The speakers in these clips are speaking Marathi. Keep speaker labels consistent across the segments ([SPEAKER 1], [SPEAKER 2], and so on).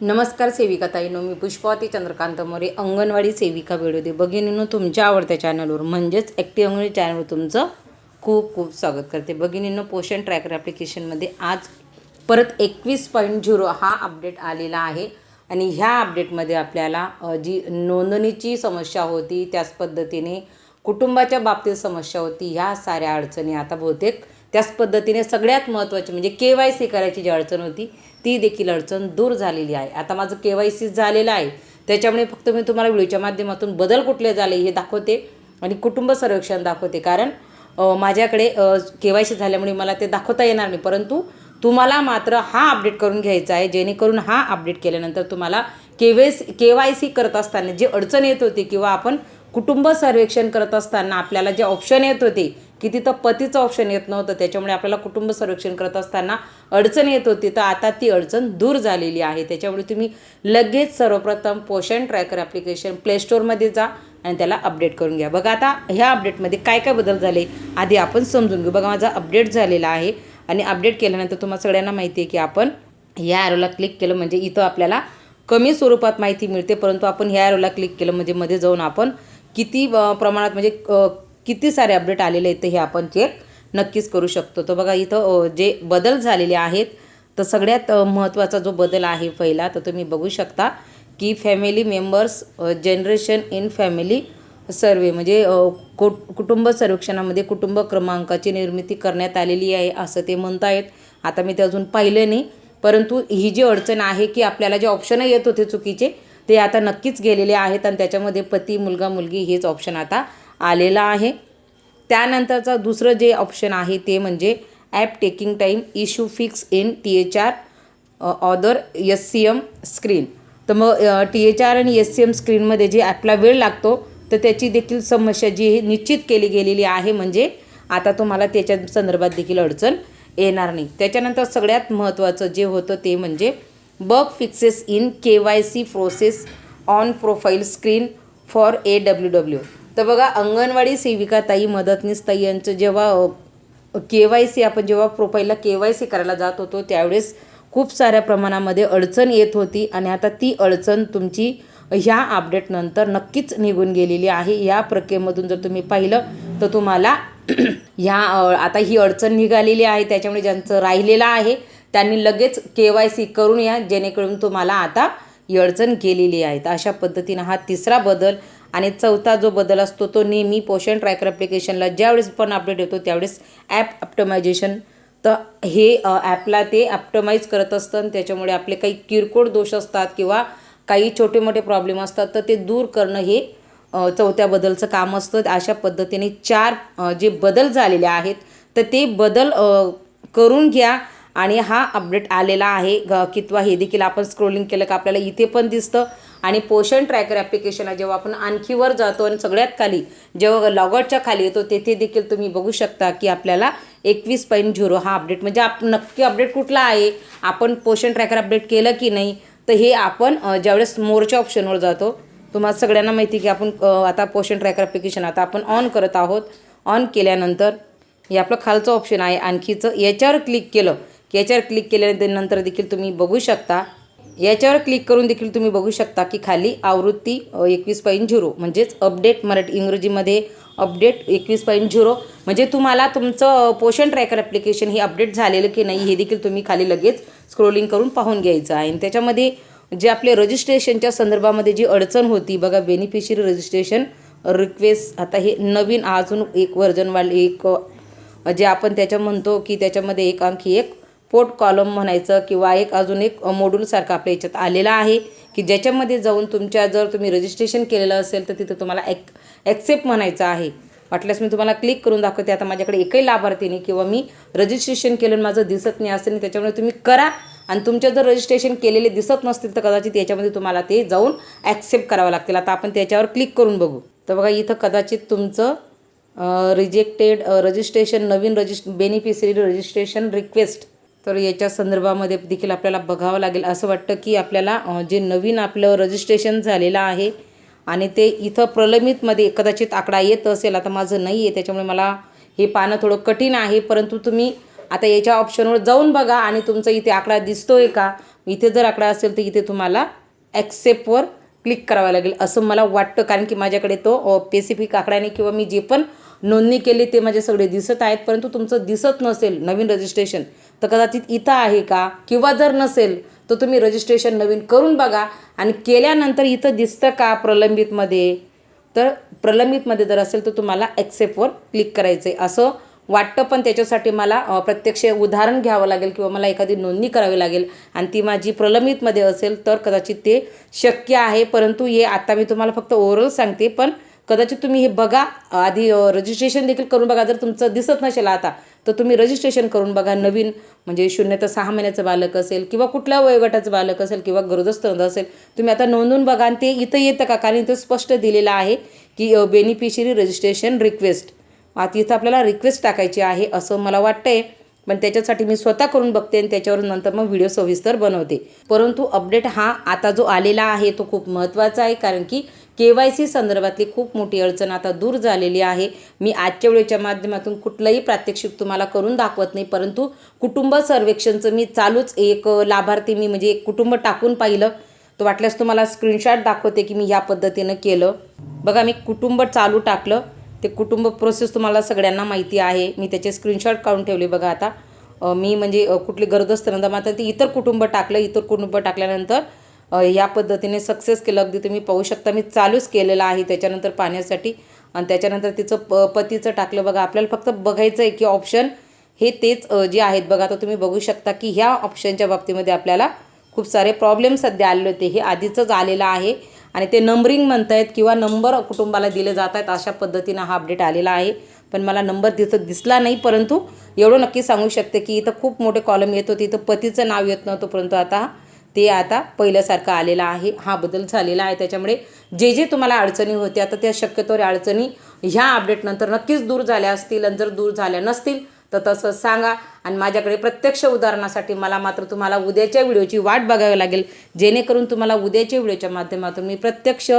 [SPEAKER 1] नमस्कार सेविका ताईनो मी पुष्पावती चंद्रकांत मोरे अंगणवाडी सेविका व्हिडिओ दे. भगिनीनो तुमच्या आवडत्या चॅनलवर म्हणजेच ॲक्टिव्ह अंगणवाडी चॅनलवर तुमचं खूप खूप स्वागत करते. भगिनींनो पोषण ट्रॅकर ॲप्लिकेशनमध्ये आज परत एकवीस पॉईंट झिरो हा अपडेट आलेला आहे. आणि ह्या अपडेटमध्ये आपल्याला जी नोंदणीची समस्या होती त्याच पद्धतीने कुटुंबाच्या बाबतीत समस्या होती ह्या साऱ्या अडचणी आता बहुतेक त्याच पद्धतीने सगळ्यात महत्त्वाची म्हणजे के वाय सी करायची जी अडचण होती ती देखील अडचण दूर झालेली आहे. आता माझं के वाय सी झालेलं आहे. त्याच्यामुळे फक्त मी तुम्हाला व्हिडिओच्या माध्यमातून बदल कुठले झाले हे दाखवते आणि कुटुंब सर्वेक्षण दाखवते. कारण माझ्याकडे के वाय सी झाल्यामुळे मला ते दाखवता येणार नाही. परंतु तुम्हाला मात्र हा अपडेट करून घ्यायचा आहे. जेणेकरून हा अपडेट केल्यानंतर तुम्हाला K Y C K Y C करत असताना जी अडचण येत होती किंवा आपण कुटुंब सर्वेक्षण करत असताना आपल्याला जे ऑप्शन येत होते की तिथं पतीचं ऑप्शन येत नव्हतं. त्याच्यामुळे आपल्याला कुटुंब संरक्षण करत असताना अडचण येत होती. तर आता ती अडचण दूर झालेली आहे. त्याच्यामुळे तुम्ही लगेच सर्वप्रथम पोषण ट्रॅकर ॲप्लिकेशन प्लेस्टोरमध्ये जा आणि त्याला अपडेट करून घ्या. बघा आता ह्या अपडेटमध्ये काय काय बदल झाले? आधी आपण समजून घेऊ. बघा माझा अपडेट झालेला आहे. आणि अपडेट केल्यानंतर तुम्हाला सगळ्यांना माहिती आहे की आपण ह्या ॲरोला क्लिक केलं म्हणजे इथं आपल्याला कमी स्वरूपात माहिती मिळते. परंतु आपण ह्या ॲरोला क्लिक केलं म्हणजे मध्ये जाऊन आपण किती प्रमाणात म्हणजे किती सारे अपडेट आलेले आहेत ते हे आपण चेक नक्कीच करू शकतो. तर बघा इथं जे बदल झालेले आहेत तर सगळ्यात महत्त्वाचा जो बदल आहे पहिला तर तुम्ही बघू शकता की family members generation in family survey म्हणजे कु कुटुंब सर्वेक्षणामध्ये कुटुंब क्रमांकाची निर्मिती करण्यात आलेली आहे असं ते म्हणतायत. आता मी ते अजून पाहिलं नाही परंतु ही जी अडचण आहे की आपल्याला जे ऑप्शन येत होते चुकीचे ते आता नक्कीच गेलेले आहेत आणि त्याच्यामध्ये पती मुलगा मुलगी हेच ऑप्शन आता आलेला आहे. त्यानंतरचं दुसरं जे ऑप्शन आहे ते म्हणजे app taking time issue fix in T H R other S C M screen तर मग टी एच आर आणि एस सी एम स्क्रीनमध्ये जे ॲपला वेळ लागतो तर त्याची देखील समस्या जी आहे निश्चित केली गेलेली आहे. म्हणजे आता तुम्हाला त्याच्या संदर्भात देखील अडचण येणार नाही. त्याच्यानंतर सगळ्यात महत्त्वाचं जे होतं ते म्हणजे bug fixes in K Y C process on profile screen for A W W तर बघा अंगणवाडी सेविका ताई मदतनीस ताई यांचं जेव्हा के वाय सी आपण जेव्हा प्रोफाईलला के वाय सी करायला जात होतो त्यावेळेस खूप साऱ्या प्रमाणामध्ये अडचण येत होती आणि आता ती अडचण तुमची ह्या अपडेटनंतर नक्कीच निघून गेलेली आहे. या प्रक्रियेमधून जर तुम्ही पाहिलं तर तुम्हाला ह्या आता ही अडचण निघालेली आहे. त्याच्यामुळे ज्यांचं राहिलेलं आहे त्यांनी लगेच के वाय सी करून या जेणेकरून तुम्हाला आता ही अडचण गेलेली आहे. तर अशा पद्धतीनं हा तिसरा बदल आणि चौथा जो बदल असतो तो नेहमी पोषण ट्रॅकर ॲप्लिकेशनला ज्यावेळेस पण अपडेट येतो त्यावेळेस ॲप ऑप्टमायझेशन तर हे ॲपला ते ॲप्टमाइज करत असतं आणि त्याच्यामुळे आपले काही किरकोळ दोष असतात किंवा काही छोटे मोठे प्रॉब्लेम असतात तर ते दूर करणं हे चौथ्या बदलचं काम असतं. अशा पद्धतीने चार जे बदल झालेले आहेत तर ते बदल करून घ्या आणि हा अपडेट आलेला आहे. ग- कितवा हे देखील आपण स्क्रोलिंग केलं का आपल्याला इथे पण दिसतं. आणि पोषण ट्रॅकर ॲप्लिकेशनला जेव्हा आपण आणखी वर जातो आणि सगळ्यात खाली जेव्हा लॉगआउटच्या खाली येतो तेथे देखील तुम्ही बघू शकता की आपल्याला एकवीस पॉईंट झिरो हा अपडेट म्हणजे आप नक्की अपडेट कुठला आहे? आपण पोषण ट्रॅकर अपडेट केलं की नाही? तर हे आपण ज्यावेळेस मोरच्या ऑप्शनवर जातो तुम्हाला सगळ्यांना माहिती आहे की आपण आता पोषण ट्रॅकर ॲप्लिकेशन आता आपण ऑन करत आहोत. ऑन केल्यानंतर हे आपलं खालचं ऑप्शन आहे. आणखीचं याच्यावर क्लिक केलं की याच्यावर क्लिक केल्यानंतर नंतर देखील तुम्ही बघू शकता. याच्यावर क्लिक करून देखील तुम्ही बघू शकता की खाली आवृत्ती एकवीस पॉईंट झिरो म्हणजेच अपडेट मराठी इंग्रजीमध्ये अपडेट एकवीस पॉईंट झिरो म्हणजे तुम्हाला तुमचं पोषण ट्रॅकर ॲप्लिकेशन हे अपडेट झालेलं की नाही हे देखील तुम्ही खाली लगेच स्क्रोलिंग करून पाहून घ्यायचं आहे. आणि त्याच्यामध्ये जे आपले रजिस्ट्रेशनच्या संदर्भामध्ये जी अडचण होती बघा बेनिफिशरी रजिस्ट्रेशन रिक्वेस्ट आता हे नवीन अजून एक व्हर्जनवाले एक जे आपण त्याच्या म्हणतो की त्याच्यामध्ये एक आणखी एक पोर्ट कॉलम म्हणायचं किंवा एक अजून एक मॉड्यूलसारखं आपल्या याच्यात आलेला आहे की ज्याच्यामध्ये जाऊन तुमच्या जर तुम्ही रजिस्ट्रेशन केलेलं असेल तर तिथं तुम्हाला ॲक ॲक्सेप्ट म्हणायचं आहे. वाटल्यास मी तुम्हाला क्लिक करून दाखवते. आता माझ्याकडे एकही लाभार्थीने किंवा मी रजिस्ट्रेशन केलं माझं दिसत नाही असेल त्याच्यामुळे तुम्ही करा. आणि तुमच्या जर रजिस्ट्रेशन केलेले दिसत नसतील तर कदाचित याच्यामध्ये तुम्हाला ते जाऊन ॲक्सेप्ट करावं लागतील. आता आपण त्याच्यावर क्लिक करून बघू. तर बघा इथं कदाचित तुमचं रिजेक्टेड रजिस्ट्रेशन नवीन रजिस्ट बेनिफिशरी रजिस्ट्रेशन रिक्वेस्ट तर याच्या संदर्भामध्ये देखील आपल्याला बघावं लागेल असं वाटतं की आपल्याला जे नवीन आपलं रजिस्ट्रेशन झालेलं आहे आणि ते इथं प्रलंबितमध्ये कदाचित आकडा येत असेल आता माझं नाही आहे त्याच्यामुळे मला हे पाहणं थोडं कठीण आहे. परंतु तुम्ही आता याच्या ऑप्शनवर जाऊन बघा आणि तुमचा इथे आकडा दिसतो आहे का? इथे जर आकडा असेल तर इथे तुम्हाला ॲक्सेप्टवर क्लिक करावं लागेल असं मला वाटतं. कारण की माझ्याकडे तो स्पेसिफिक आकड्याने किंवा मी जे पण नोंदणी केली ते माझे सगळे दिसत आहेत. परंतु तुमचं दिसत नसेल नवीन रजिस्ट्रेशन तर कदाचित इथं आहे का? किंवा जर नसेल तर तुम्ही रजिस्ट्रेशन नवीन करून बघा. आणि केल्यानंतर इथं दिसतं का प्रलंबितमध्ये? तर प्रलंबितमध्ये जर असेल तर तुम्हाला ॲक्सेप्टवर क्लिक करायचं आहे असं वाटतं पण त्याच्यासाठी मला प्रत्यक्ष उदाहरण घ्यावं लागेल किंवा मला एखादी नोंदणी करावी लागेल. आणि ती माझी प्रलंबितमध्ये असेल तर कदाचित ते शक्य आहे. परंतु हे आता मी तुम्हाला फक्त ओव्हरऑल सांगते. पण कदाचित तुम्ही हे बघा. आधी रजिस्ट्रेशन देखील करून बघा. जर तुमचं दिसत नसेल आता तर तुम्ही रजिस्ट्रेशन करून बघा. नवीन म्हणजे शून्य तर सहा महिन्याचं बालक असेल किंवा कुठल्या वयोगटाचं बालक असेल किंवा गरोदस्तंद असेल तुम्ही आता नोंदवून बघा. आणि ते इथं येतं का? कारण इथं स्पष्ट दिलेलं आहे की बेनिफिशरी रजिस्ट्रेशन रिक्वेस्ट आता इथं आपल्याला रिक्वेस्ट टाकायची आहे असं मला वाटतंय. पण त्याच्यासाठी मी स्वतः करून बघते आणि त्याच्यावर नंतर मग व्हिडिओ सविस्तर बनवते. परंतु अपडेट हा आता जो आलेला आहे तो खूप महत्त्वाचा आहे. कारण की के वाय सी संदर्भातली खूप मोठी अडचण आता दूर झालेली आहे. मी आजच्या वेळेच्या माध्यमातून कुठलंही प्रात्यक्षिक तुम्हाला करून दाखवत नाही परंतु कुटुंब सर्वेक्षणचं मी चालूच एक लाभार्थी मी म्हणजे एक कुटुंब टाकून पाहिलं. तर वाटल्यास तुम्हाला स्क्रीनशॉट दाखवते की मी ह्या पद्धतीनं केलं. बघा मी कुटुंब चालू टाकलं. ते कुटुंब प्रोसेस तुम्हाला सगळ्यांना माहिती आहे. मी त्याचे स्क्रीनशॉट काढून ठेवले बघा आता. मी म्हणजे कुठली गरज नंतर मात्र ते इतर कुटुंब टाकलं. इतर कुटुंब टाकल्यानंतर या पद्धतीने सक्सेस केलं. अगदी तुम्ही पाहू शकता मी चालूच केलेलं आहे. त्याच्यानंतर पाहण्यासाठी आणि त्याच्यानंतर तिचं प पतीचं टाकलं. बघा आपल्याला फक्त बघायचं आहे की ऑप्शन हे तेच जे आहेत. बघा आता तुम्ही बघू शकता की ह्या ऑप्शनच्या बाबतीमध्ये आपल्याला खूप सारे प्रॉब्लेम सध्या आलेले होते. हे आधीचंच आलेलं आहे आणि ते नंबरिंग म्हणतायत किंवा नंबर कुटुंबाला दिले जात आहेत अशा पद्धतीनं हा अपडेट आलेला आहे. पण मला नंबर तिथं दिसला नाही परंतु एवढं नक्की सांगू शकते की इथं खूप मोठे कॉलम येत होते. इथं पतीचं नाव येत नव्हतं परंतु आता ते आता पहिल्यासारखं आलेलं आहे. हा बदल झालेला आहे. त्याच्यामुळे जे जे तुम्हाला अडचणी होत्या तर त्या शक्यतोवर अडचणी ह्या अपडेटनंतर नक्कीच दूर झाल्या असतील. आणि जर दूर झाल्या नसतील तर तसं सांगा. आणि माझ्याकडे प्रत्यक्ष उदाहरणासाठी मला मात्र तुम्हाला उद्याच्या व्हिडिओची वाट बघावी लागेल. जेणेकरून तुम्हाला उद्याच्या व्हिडिओच्या माध्यमातून मी प्रत्यक्ष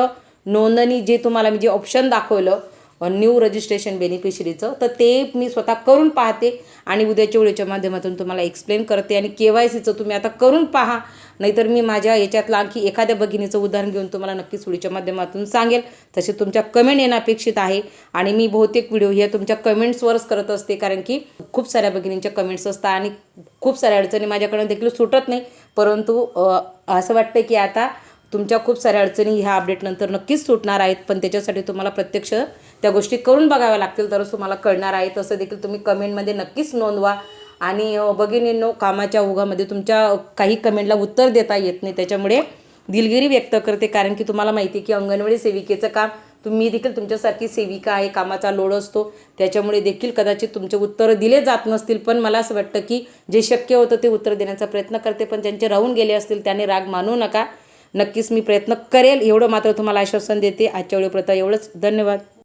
[SPEAKER 1] नोंदणी जे तुम्हाला मी जे ऑप्शन दाखवलं न्यू रजिस्ट्रेशन बेनिफिशरीचं तर ते मी स्वतः करून पाहते. आणि उद्याच्या व्हिडिओच्या माध्यमातून तुम्हाला एक्सप्लेन करते. आणि के वाय सीचं तुम्ही आता करून पहा. नाहीतर मी माझ्या याच्यातलं आणखी एखाद्या भगिनीचं उदाहरण घेऊन तुम्हाला नक्कीच सुडीच्या माध्यमातून सांगेल. तसे तुमच्या कमेंट येणं अपेक्षित आहे आणि मी बहुतेक व्हिडिओ हे तुमच्या कमेंट्सवरच करत असते कारण की खूप साऱ्या भगिनींच्या कमेंट्स असतात आणि खूप साऱ्या अडचणी माझ्याकडून देखील सुटत नाही. परंतु असं वाटतं की आता तुमच्या खूप साऱ्या अडचणी ह्या अपडेटनंतर नक्कीच सुटणार आहेत. पण त्याच्यासाठी तुम्हाला प्रत्यक्ष त्या गोष्टी करून बघाव्या लागतील तरच तुम्हाला कळणार आहे. तसं देखील तुम्ही कमेंटमध्ये नक्कीच नोंदवा. आणि भगिनींनो कामाच्या ओघामध्ये तुमच्या काही कमेंटला उत्तर देता येत नाही. त्याच्यामुळे दिलगिरी व्यक्त करते. कारण की तुम्हाला माहिती आहे की अंगणवाडी सेविकेचं काम तुम्ही देखील तुमच्यासारखी सेविका आहे कामाचा लोड असतो. त्याच्यामुळे देखील कदाचित तुमचे उत्तरं दिले जात नसतील. पण मला असं वाटतं की जे शक्य होतं ते उत्तर देण्याचा प्रयत्न करते. पण ज्यांचे राहून गेले असतील त्याने राग मानू नका. नक्कीच मी प्रयत्न करेल. एवढं मात्र तुम्हाला आश्वासन देते. आजच्या वेळेप्रता एवढंच. धन्यवाद.